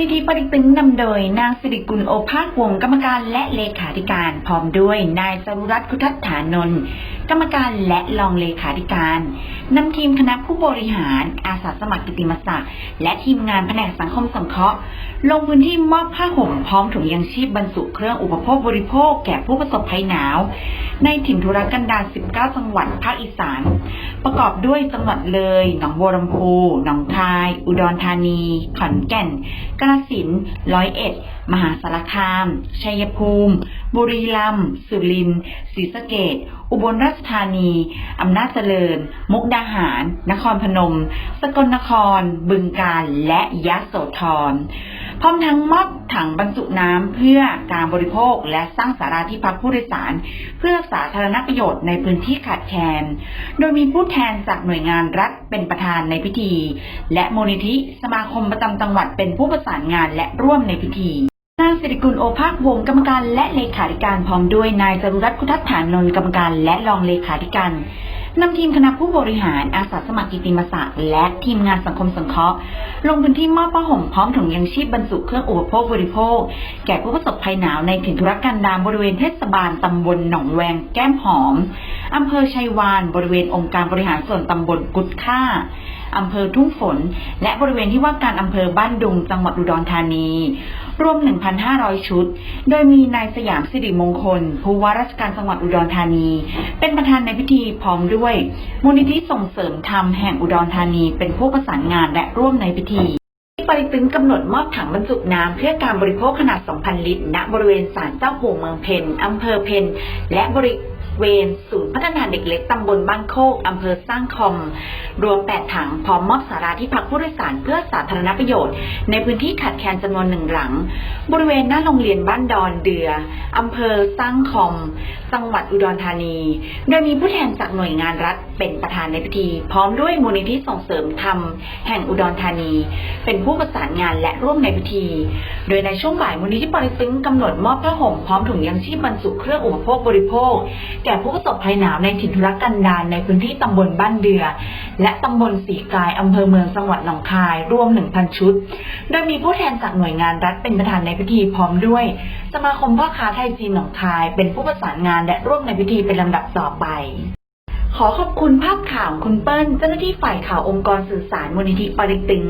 พิธีปฏิตึงนำโดยนางสิริกุลโอภาสวงศ์กรรมการและเลขาธิการ พร้อมด้วยนายสรุรัตน์คุทัฏฐานนท์ กรรมการและรองเลขาธิการนำทีมคณะผู้บริหาร อาสาสมัครกิติมศักดิ์และทีมงานแผนกสังคมสงเคราะห์ลงพื้นที่มอบผ้าห่มพร้อมถุงยังชีพบรรจุเครื่องอุปโภคบริโภคแก่ผู้ประสบภัยหนาว ในถิ่นทุรกันดาร 19 จังหวัดภาคอีสาน ประกอบด้วยจังหวัดเลย หนองบัวลำพู หนองคาย อุดรธานี ขอนแก่น กาฬสินธุ์ร้อยเอ็ด มหาสารคาม ชัยภูมิ บุรีรัมย์สุรินทร์ศรีสะเกดอุบลราชธานี อำนาจเจริญ มุกดาหาร นครพนม สกลนคร บึงกาฬ และยะโสธร พร้อมทั้งมอบถังบรรจุน้ำเพื่อการบริโภคและสร้างสาราที่พักผู้โดยสาร เพื่อสาธารณประโยชน์ในพื้นที่ขาดแคลน โดยมีผู้แทนจากหน่วยงานรัฐเป็นประธานในพิธี และมูลนิธิสมาคมประจำจังหวัดเป็นผู้ประสานงานและร่วมในพิธี นางสิริกุลโอภาควงกรรมการและเลขาธิการพร้อมด้วยนายจรุรัตน์คุทัฏฐานนนท์กรรมการและรองเลขาธิการนำทีมคณะผู้บริหารอาสาสมัครกิติมศักดิ์และทีมงานสังคมสงเคราะห์ลงพื้นที่มอบผ้าห่มพร้อมถุงยังชีพบรรจุเครื่องอุปโภคบริโภค แก่ผู้ประสบภัยหนาวในถิ่นทุรกันดารบริเวณเทศบาลตำบลหนองแวงแก้มหอมอำเภอชัยวาน บริเวณองค์การบริหารส่วนตำบลกุดค่าอำเภอทุ่งฝน และบริเวณที่ว่าการอำเภอบ้านดุงจังหวัดอุดรธานี รวม 1,500 ชุด โดยมีนายสยามสิริมงคล ผู้ว่าราชการจังหวัดอุดรธานี เป็นประธานในพิธีพร้อมด้วยมูลนิธิส่งเสริมธรรมแห่งอุดรธานี เป็นผู้ประสานงานและร่วมในพิธีปริตึงกำหนดมอบถังบรรจุน้ำเพื่อการบริโภคขนาด 2,000 ลิตร ณ บริเวณศาลเจ้าปู่เมืองเพนอำเภอเพนและบริ เวณศูนย์พัฒนาเด็กเล็กตำบลบ้านโคกอำเภอสร้างคอม รวม 8 ถังพร้อมมอบสาราที่พักผู้โดยสารเพื่อสาธารณประโยชน์ ในพื้นที่ขาดแคลนจำนวนหนึ่งหลัง บริเวณหน้าโรงเรียนบ้านดอนเดืออำเภอสร้างคอม จังหวัดอุดรธานี โดยมีผู้แทนจากหน่วยงานรัฐเป็นประธานในพิธี พร้อมด้วยมูลนิธิส่งเสริมธรรมแห่งอุดรธานี เป็นผู้ประสานงานและร่วมในพิธี โดยในช่วงบ่ายมูลนิธิปริตึงกำหนดมอบผ้าห่มพร้อมถุงยังชีพบรรจุเครื่องอุปโภคบริโภคแก่ผู้ประสบภัยหนาวในถิ่นทุรกันดารในพื้นที่ตำบลบ้านเดือ และตำบลสีกายอำเภอเมืองจังหวัดหนองคาย รวม 1,000 ชุด โดยมีผู้แทนจากหน่วยงานรัฐเป็นประธานในพิธีพร้อมด้วย สมาคมพ่อค้าไทยจีนหนองคาย เป็นผู้ประสานงานและร่วมในพิธีเป็นลำดับต่อไปขอขอบคุณภาพข่าวคุณเปิ้ลเจ้าหน้าที่ฝ่ายข่าวองค์กรสื่อสารมูลนิธิปริตึง